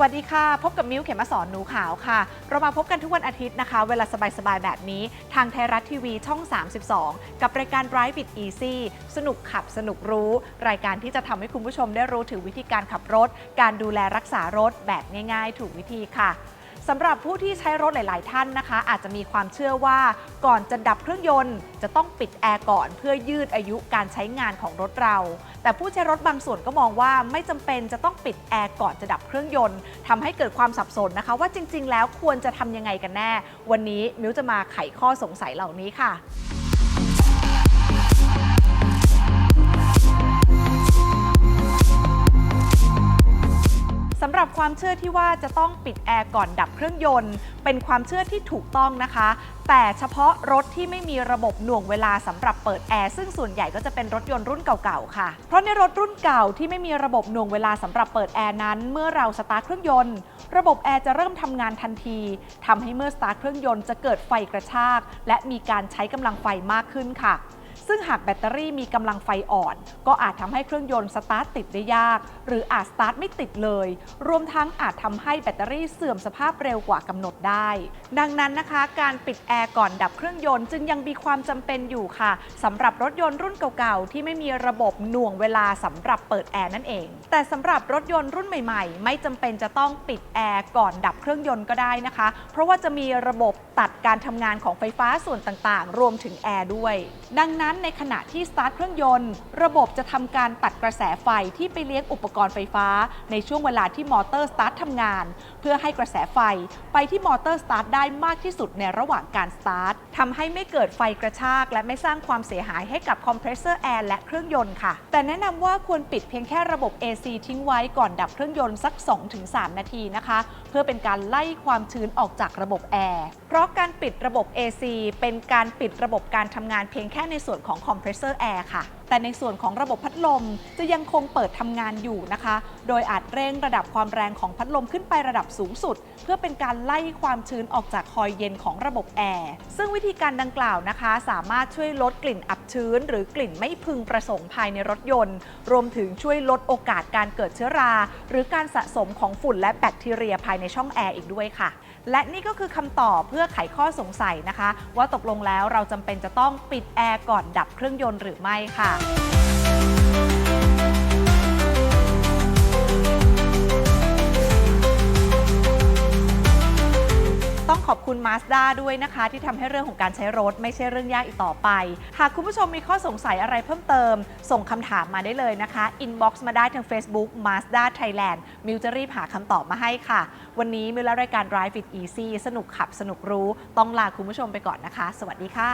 วัสดีค่ะ พบกับมิ้วเขมสอนหนูขาวค่ะ เรามาพบกันทุกวันอาทิตย์นะคะ เวลาสบาย ๆ แบบนี้ ทางไทยรัฐทีวีช่อง 32 กับรายการ Drive It Easy สนุกขับสนุกรู้ รายการที่จะทำให้คุณผู้ชมได้รู้ถึงวิธีการขับรถ การดูแลรักษารถแบบง่าย ๆ ถูกวิธีค่ะ สำหรับผู้ที่ใช้รถหลาย ๆ ท่านนะคะ อาจจะมีความเชื่อว่าก่อนจะดับเครื่องยนต์ จะต้องปิดแอร์ก่อนเพื่อยืดอายุการใช้งานของรถเรา แต่ผู้ใช้รถบางส่วนก็มองว่าไม่จำเป็นจะต้องปิดแอร์ก่อนจะดับเครื่องยนต์ทำให้เกิดความสับสนนะคะ ว่าจริง ๆ แล้วควรจะทำยังไงกันแน่ วันนี้มิวจะมาไขข้อสงสัยเหล่านี้ค่ะ สำหรับความเชื่อที่ว่าจะต้องปิดแอร์ก่อนดับเครื่องยนต์ เป็นความเชื่อที่ถูกต้องนะคะ แต่เฉพาะรถที่ไม่มีระบบหน่วงเวลาสำหรับเปิดแอร์ซึ่งส่วนใหญ่ก็จะเป็นรถยนต์รุ่นเก่าๆค่ะ เพราะในรถรุ่นเก่าที่ไม่มีระบบหน่วงเวลาสำหรับเปิดแอร์นั้น เมื่อเราสตาร์ทเครื่องยนต์ระบบแอร์จะเริ่มทำงานทันทีทำให้เมื่อสตาร์ทเครื่องยนต์จะเกิดไฟกระชาก และมีการใช้กำลังไฟมากขึ้นค่ะ ซึ่งหากแบตเตอรี่มีกำลังไฟอ่อน ก็อาจทำให้เครื่องยนต์สตาร์ทติดได้ยาก หรืออาจสตาร์ทไม่ติดเลย รวมทั้งอาจทำให้แบตเตอรี่เสื่อมสภาพเร็วกว่ากำหนดได้ ดังนั้นนะคะ การปิดแอร์ก่อนดับเครื่องยนต์จึงยังมีความจำเป็นอยู่ค่ะสำหรับรถยนต์รุ่นเก่าๆ ที่ไม่มีระบบหน่วงเวลาสำหรับเปิดแอร์นั่นเอง แต่สำหรับรถยนต์รุ่นใหม่ๆ ไม่จำเป็นจะต้องปิดแอร์ก่อนดับเครื่องยนต์ก็ได้นะคะ เพราะว่าจะมีระบบตัดการทำงานของไฟฟ้าส่วนต่างๆ รวมถึงแอร์ด้วย ดังนั้นในขณะที่สตาร์ทเครื่องยนต์ ระบบจะทำการตัดกระแสไฟที่ไปเลี้ยงอุปกรณ์ไฟฟ้า ในช่วงเวลาที่มอเตอร์สตาร์ททำงาน เพื่อให้กระแสไฟไปที่มอเตอร์สตาร์ทได้มากที่สุดในระหว่างการสตาร์ททำให้ไม่เกิดไฟกระชาก และไม่สร้างความเสียหายให้กับคอมเพรสเซอร์แอร์และเครื่องยนต์ค่ะ แต่แนะนำว่าควรปิดเพียงแค่ระบบ AC ทิ้งไว้ก่อนดับเครื่องยนต์สัก 2-3 นาทีนะคะ เพื่อเป็นการไล่ความชื้นออกจากระบบแอร์เพราะการปิดระบบ AC เป็นการปิดระบบการทำงานเพียงแค่ในส่วนส่วนของคอมเพรสเซอร์แอร์ค่ะ แต่ในส่วนของระบบพัดลมจะยังคงเปิดทำงานอยู่นะคะ โดยอาจเร่งระดับความแรงของพัดลมขึ้นไประดับสูงสุด เพื่อเป็นการไล่ความชื้นออกจากคอยเย็นของระบบแอร์ซึ่งวิธีการดังกล่าวนะคะ สามารถช่วยลดกลิ่นอับชื้น หรือกลิ่นไม่พึงประสงค์ภายในรถยนต์ รวมถึงช่วยลดโอกาสการเกิดเชื้อรา หรือการสะสมของฝุ่นและแบคทีเรียภายในช่องแอร์อีกด้วยค่ะ และนี่ก็คือคำตอบเพื่อไขข้อสงสัยนะคะ ว่าตกลงแล้วเราจำเป็นจะต้องปิดแอร์ก่อนดับเครื่องยนต์หรือไม่ค่ะต้องขอบคุณ Mazda ด้วยนะคะ ที่ทำให้เรื่องของการใช้รถไม่ใช่เรื่องยากอีกต่อไป หากคุณผู้ชมมีข้อสงสัยอะไรเพิ่มเติม ส่งคำถามมาได้เลยนะคะ inbox มาได้ทาง Facebook Mazda Thailand มิวจะรีบหาคำตอบมาให้ค่ะ วันนี้มิวและรายการ Drive It Easy สนุกขับสนุกรู้ ต้องลาคุณผู้ชมไปก่อนนะคะ สวัสดีค่ะ